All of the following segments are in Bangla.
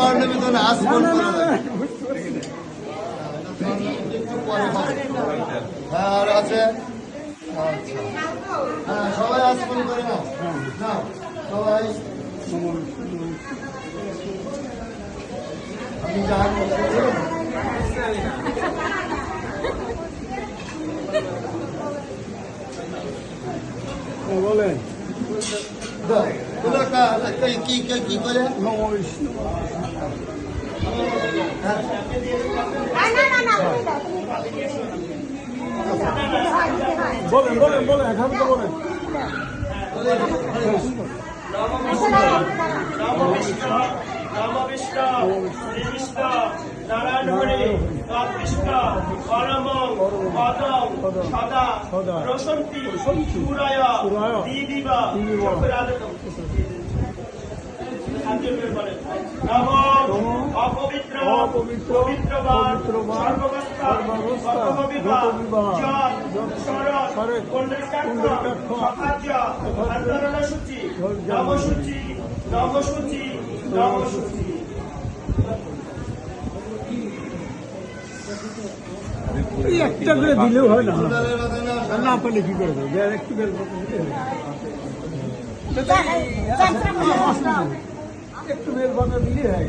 আসমন দেয়। একটু পরে হবে। হ্যাঁ আর আছে? আচ্ছা। হ্যাঁ সবাই আসমন সবাই। আমি যান বলেন কি কি করে হ্যাঁ না না না না তুমি দাও তুমি দাও বলেন বলেন বলেন, এখন তো বলেন। রামকৃষ্ণ শ্রীকৃষ্ণ নারায়ণ হরে রামকৃষ্ণ পরমং পদং সদা সদা রসন্তি রসন্তি সুরায় সুরায় দিদিব দিদিব নম অপবিত্র পবিত্রবান সর্বাবস্থা গতবিবাহ নবসূচি নবসূচি নবসূচি একটা করে দিলেও হয় না না পেলে কি করবে যে আর একটু বের করতে দিলে হবে। একটু বের বাঁধা দিলে হয়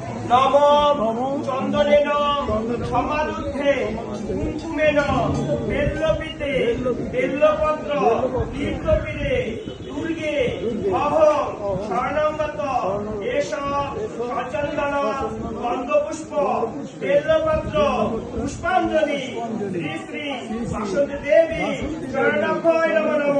নম চন্দনেন সমারুদ্ধে কুঙ্কুমেন বেল্লপিতে, বেল্লপত্র তীর্থপীরে দুর্গে, অহং, স্বর্ণাঙ্গত এস সচন্দন, গন্ধপুষ্প, বেল্লপত্র, পুষ্পাঞ্জলি, শ্রী শ্রী বাসন্তী দেবী চরণাভয় নম নম।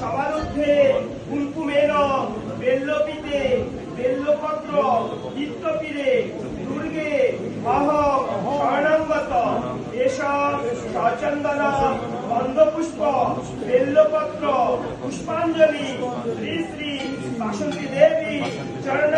সমারুদ্ধে কুঙ্কুমেন বেল্লপিতে বেল্লপত্র নিত্যপীরে দুর্গে, অহং, স্বর্ণাঙ্গত এস সচন্দন গন্ধপুষ্প, বেল্লপত্র, পুষ্পাঞ্জলি, শ্রী শ্রী বাসন্তী দেবী চরণ